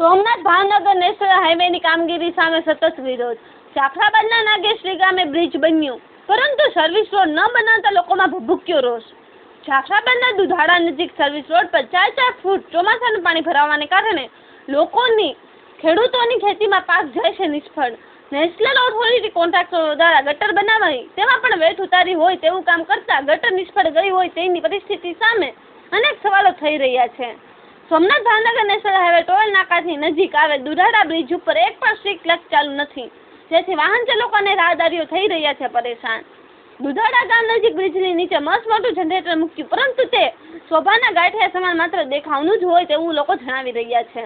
Somnath Bhavnagar national હાઇવેની કામગીરી સામે સતત વિરોધ. જાફરાબાદના નાગેશ્રી ગામે બ્રિજ બન્યું. પરંતુ સર્વિસ રોડ ન બનાવતા લોકોમાં ભભૂક્યો રોષ. જાફરાબાદના દુધાળા નજીક સર્વિસ રોડ પર ચાર ચાર ફૂટ ચોમાસાનું પાણી ભરાવાને કારણે લોકોની ખેડૂતોની ખેતીમાં પાક જાય છે નિષ્ફળ. નેશનલ ઓથોરિટી કોન્ટ્રાક્ટરો દ્વારા ગટર બનાવાઈ. તેમાં પણ વેઠ ઉતારી હોય તેવું કામ કરતા ગટર નિષ્ફળ ગઈ હોય તેની પરિસ્થિતિ સામે અનેક સવાલો થઈ રહ્યા છે. Somnath Bhavnagar national highway toll નાકાની નજીક આવેલ દુધાળા બ્રિજ ઉપર એક પણ સ્ટ્રીટ લાઇટ ચાલુ નથી. જેથી વાહન ચાલકો અને રાહદારીઓ થઈ રહ્યા છે પરેશાન. દુધાળા ગામ નજીક બ્રિજની નીચે મસ્ત મોટું જનરેટર મૂક્યું, પરંતુ તે શોભાના ગાંઠિયા સમાન માત્ર દેખાવનું જ હોય તેવું લોકો જણાવી રહ્યા છે.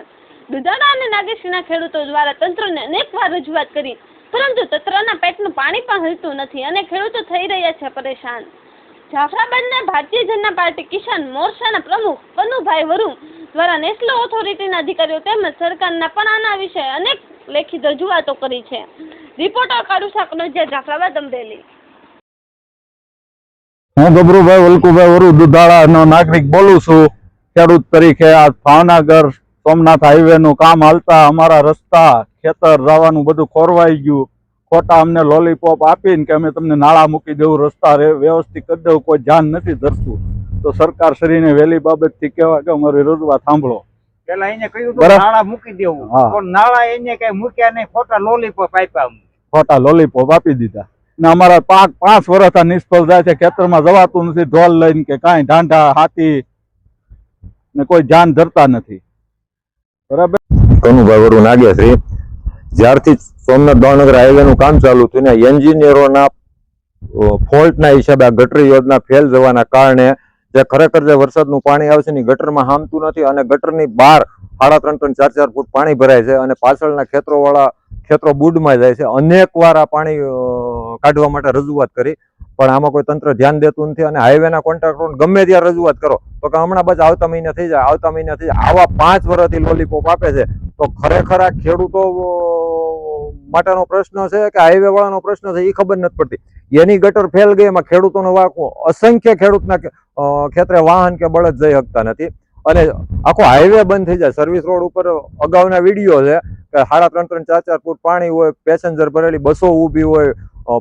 દુધાળા અને નાગેશ્રીના ખેડૂતો દ્વારા તંત્રને અનેકવાર રજૂઆત કરી, પરંતુ તંત્રના પેટનું પાણી પણ હલતું નથી અને ખેડૂતો થઈ રહ્યા છે પરેશાન. જાફરાબાદના ભારતીય જનતા પાર્ટી કિસાન મોરચાના પ્રમુખ પનુભાઈ વરુણ દ્વારા નેશનલ ઓથોરિટીના અધિકારીઓ તેમજ સરકારના પણ આના વિશે અનેક લેખિત રજૂઆતો કરી છે. રિપોર્ટર કાળુસા કનોજિયા, જાફરાબાદ, અમરેલી. હું ગભરુભાઈ વલ્કુભાઈ વરુ દુધાળાનો નાગરિક બોલું છું. ખેડૂત તરીકે આ ભાવનગર સોમનાથ હાઈવે નું કામ હાલતા અમારા રસ્તા ખેતર જવાનું બધું ખોરવાઈ ગયું. ખોટા અમને લોલીપોપ આપીને કે અમે તમને નાળા મૂકી દેવું રસ્તા રે- વ્યવસ્થિત કરી દેવું કોઈ ધ્યાન નથી ધરતું. તો સરકાર શ્રીને વહેલી બાબતથી કહેવા કે અમારી રજૂઆત સાંભળો. પેલા એને કહ્યું નાળા મૂકી દેવું. હા. પણ નાળા એને કઈ મૂક્યા નહીં ખોટા લોલીપોપ આપ્યા. ખોટા લોલીપોપ આપી દીધા. ને અમારા પાક પાંચ વર્ષ આ નિષ્ફળ જાય છે ખેતરમાં જવાતું નથી ઢોલ લઈને કે કાંઈ ઢાંઢા હાથી ને કોઈ ધ્યાન ધરતા નથી. બરાબર? કનુભાઈ વરુ નાગેશ્રી જ્યારથી સોમનાથ ભાવનગર હાઈવેનું કામ ચાલુ થયું ને એન્જિનિયરોના ફોલ્ટના હિસાબે આ ગટર યોજના ફેલ જવાના કારણે જે ખરેખર જે વરસાદનું પાણી આવશે ને ઈ ગટરમાં હામતું નથી અને ગટરની બહાર સાડા ત્રણ ત્રણ ચાર ચાર ફૂટ પાણી ભરાય છે અને પાછળના ખેતરોવાળા ખેતરો બુડમાં જાય છે. અનેક વાર આ પાણી કાઢવા માટે રજૂઆત કરી, પણ આમાં કોઈ તંત્ર ધ્યાન દેતું નથી અને હાઈવેના કોન્ટ્રાક્ટરોને ગમે ત્યાં રજૂઆત કરો. તો કે હમણાં બસ આવતા મહિને થઈ જાય, આવતા મહિને થઈ જાય. આવા પાંચ વર્ષથી લોલીપોપ આપે છે. તો ખરેખર આ ખેડૂતો માટેનો પ્રશ્ન છે કે હાઈવે વાળાનો પ્રશ્ન છે એ ખબર નથી પડતી. એની ગટર ફેલ ગઈ, એમાં ખેડૂતોનો વાંકો, અસંખ્ય ખેડૂતના ખેતરે વાહન કે બળદ જઈ શકતા નથી. અને આખો હાઈવે બંધ થઈ જાય. સર્વિસ રોડ ઉપર અગાઉના વીડિયો છે કે સાડા ત્રણ ત્રણ ચાર ચાર ફૂટ પાણી હોય પેસેન્જર ભરેલી બસો ઊભી હોય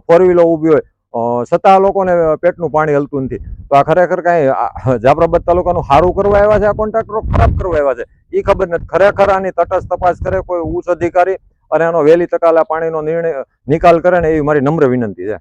ફોર વ્હીલો ઊભી હોય. છતાં લોકોને પેટનું પાણી હલતું નથી. તો આ ખરેખર કાંઈ જાફરાબાદ તાલુકાનું સારું કરવા આવ્યા છે? આ કોન્ટ્રાક્ટરો ખરાબ કરવા આવ્યા છે? એ ખબર નથી. ખરેખર આની તટસ્થ તપાસ કરે, કોઈ ઉચ્ચ અધિકારી અને એનો વહેલી તકે પાણીનો નિર્ણય, નિકાલ કરે ને એવી મારી નમ્ર વિનંતી છે.